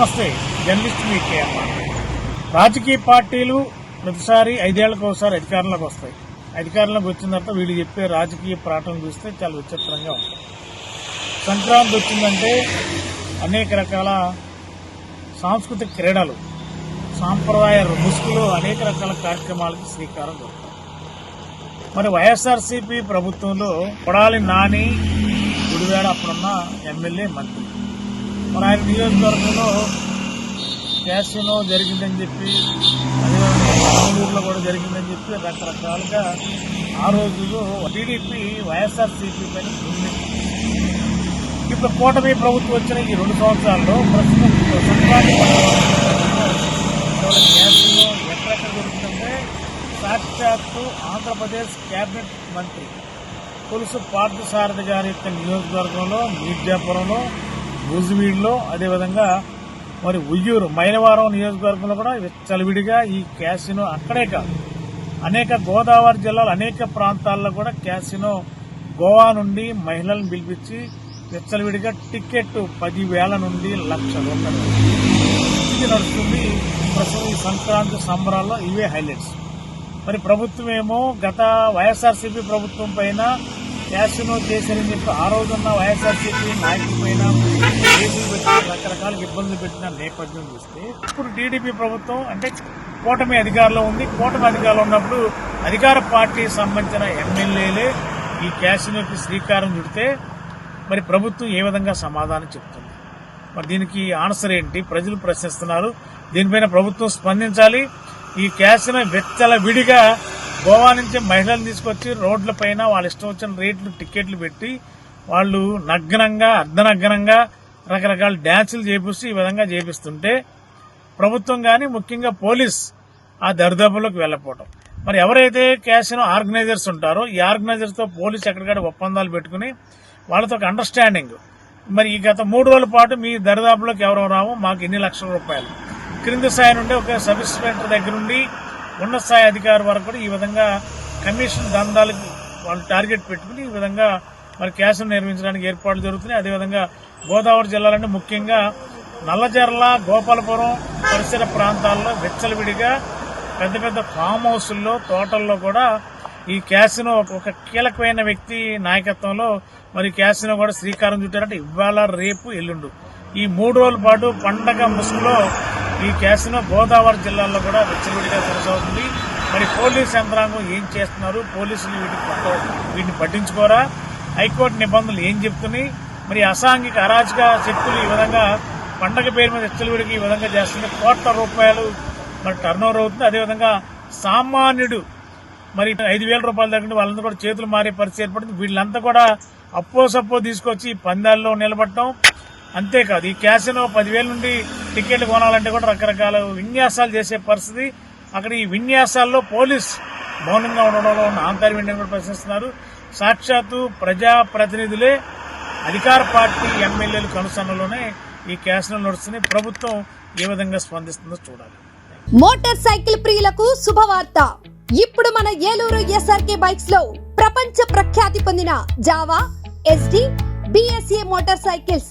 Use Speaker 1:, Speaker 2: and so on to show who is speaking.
Speaker 1: నమస్తే జర్నలిస్ట్ మీ కేఎం రాజకీయ పార్టీలు ప్రతిసారి ఐదేళ్ళకు ఒకసారి అధికారంలోకి వస్తాయి. అధికారంలోకి వచ్చిన తర్వాత వీళ్ళు చెప్పే రాజకీయ ప్రాటం చూస్తే చాలా విచిత్రంగా ఉంటుంది. సంక్రాంతి వచ్చిందంటే అనేక రకాల సాంస్కృతిక క్రీడలు సాంప్రదాయ ముసుగులు అనేక రకాల కార్యక్రమాలకు శ్రీకారం చుడతారు మరి వైఎస్ఆర్సీపీ ప్రభుత్వంలో కొడాలి నాని గుడివేడ అప్పుడున్న ఎమ్మెల్యే మంత్రి. మన ఆయన నియోజకవర్గంలో క్యాసినో జరిగిందని చెప్పి అదేవిధంగా కూడా జరిగిందని చెప్పి రకరకాలుగా ఆ రోజుల్లో టీడీపీ వైఎస్ఆర్సీపీ పైన ఉంది. ఇప్పుడు కూటమి ప్రభుత్వం వచ్చిన ఈ రెండు సంవత్సరాల్లో ప్రస్తుతం సంక్రాంతి పండుగ ఎక్కడెక్కడ జరుగుతుందంటే సాక్షాత్తు ఆంధ్రప్రదేశ్ కేబినెట్ మంత్రి పులుసు పార్థసారథి గారి యొక్క నియోజకవర్గంలో మీర్జాపురంలో భూజివీడులో అదేవిధంగా మరి ఉయ్యూరు మైలవరం నియోజకవర్గంలో కూడా చలివిడిగా ఈ క్యాసినో అక్కడే కాదు. అనేక గోదావరి జిల్లాలో అనేక ప్రాంతాల్లో కూడా క్యాసినో గోవా నుండి మహిళలను పిలిపించి విచ్చలవిడిగా టికెట్ పదివేల నుండి లక్ష రూపాయలు. ఇది నడుస్తుంది ప్రస్తుతం ఈ సంక్రాంతి సంబరాల్లో ఇవే హైలైట్స్. మరి ప్రభుత్వం ఏమో గత వైఎస్ఆర్సీపీ ప్రభుత్వం పైన క్యాసినో చేశారని చెప్పి ఆ రోజున్న వైఎస్ఆర్సీపీ నాయకుల పైన కేసులు పెట్టి రకరకాల ఇబ్బందులు పెట్టిన నేపథ్యం చూస్తే ఇప్పుడు టీడీపీ ప్రభుత్వం అంటే కూటమి అధికారంలో ఉంది. కూటమి అధికారంలో ఉన్నప్పుడు అధికార పార్టీకి సంబంధించిన ఎమ్మెల్యేలే ఈ క్యాసినోకి శ్రీకారం చుడితే మరి ప్రభుత్వం ఏ విధంగా సమాధానం చెప్తుంది? మరి దీనికి ఆన్సర్ ఏంటి? ప్రజలు ప్రశ్నిస్తున్నారు. దీనిపైన ప్రభుత్వం స్పందించాలి. ఈ క్యాసినో వెచ్చల విడిగా గోవా నుంచి మహిళలు తీసుకొచ్చి రోడ్ల పైన వాళ్ళ ఇష్టం వచ్చిన రేట్లు టికెట్లు పెట్టి వాళ్ళు నగ్నంగా అర్ధనగ్నంగా రకరకాల డ్యాన్సులు చేపిస్తూ ఈ విధంగా చేపిస్తుంటే ప్రభుత్వం కానీ ముఖ్యంగా పోలీస్ ఆ దరిదాపులకు వెళ్ళపోవటం మరి ఎవరైతే క్యాసినో ఆర్గనైజర్స్ ఉంటారో ఈ ఆర్గనైజర్స్తో పోలీస్ ఎక్కడికక్కడ ఒప్పందాలు పెట్టుకుని వాళ్ళతో ఒక అండర్స్టాండింగ్ మరి ఈ గత మూడు రోజుల పాటు మీ దరిదాపులకు ఎవరు రామో మాకు ఎన్ని లక్షల రూపాయలు? క్రింది స్థాయి నుండి ఒక సబ్ ఇన్స్పెక్టర్ దగ్గర నుండి ఉన్నత స్థాయి అధికారి వరకు కూడా ఈ విధంగా కమిషన్ దందాలకు వాళ్ళు టార్గెట్ పెట్టుకుని ఈ విధంగా మరి క్యాసులు నిర్మించడానికి ఏర్పాట్లు జరుగుతున్నాయి. అదేవిధంగా గోదావరి జిల్లాలంటే ముఖ్యంగా నల్లజర్ల గోపాలపురం పరిసర ప్రాంతాల్లో విచ్చలవిడిగా పెద్ద పెద్ద ఫామ్ హౌసుల్లో తోటల్లో కూడా ఈ క్యాసినో ఒక కీలకమైన వ్యక్తి నాయకత్వంలో మరి క్యాసినో కూడా శ్రీకారం చుట్టారంటే ఇవాళ రేపు ఎల్లుండు. ఈ మూడు రోజుల పాటు పండగ ముసుగులో ఈ కేసును గోదావరి జిల్లాల్లో కూడా విచ్చలవిడిగా కొనసాగుతుంది. మరి పోలీస్ యంత్రాంగం ఏం చేస్తున్నారు? పోలీసులు వీటిని వీటిని పట్టించుకోరా? హైకోర్టు నిబంధనలు ఏం చెప్తున్నాయి? మరి అసాంఘిక అరాచక శక్తులు ఈ విధంగా పండగ పేరు మీద విచ్చలవిడికి ఈ విధంగా చేస్తుంటే కోట్ల రూపాయలు మరి టర్న్ ఓవర్ అవుతుంది. అదేవిధంగా సామాన్యుడు మరి ఐదు వేల రూపాయల దగ్గర వాళ్ళంతా కూడా చేతులు మారే పరిస్థితి ఏర్పడింది వీళ్ళంతా కూడా అప్పో సప్పో తీసుకొచ్చి పందాల్లో నిలబడటం. అంతేకాదు ఈ క్యాసినో పదివేల నుండి టికెట్లు కొనాలంటే కూడా రకరకాల విన్యాసాలు చేసే పరిస్థితి. అక్కడ ఈ విన్యాసాల్లో పోలీస్ మౌనంగా ఉండడంలో ఉన్న ఆంతర్యం కూడా ప్రశ్నిస్తున్నారు. సాక్షాత్తు ప్రజాప్రతినిధులే అధికార పార్టీ ఎమ్మెల్యేలు కనుసన్నలోనే ఈ క్యాసినో నడుస్తున్నాయి ప్రభుత్వం ఏ విధంగా స్పందిస్తుందో చూడాలి.
Speaker 2: మోటార్ సైకిల్ ప్రియులకు శుభవార్త. ఇప్పుడు మన ఏలూరు ఎస్ఆర్కే బైక్స్లో ప్రపంచ ప్రఖ్యాతి పొందిన Jawa SD BSA motor cycles.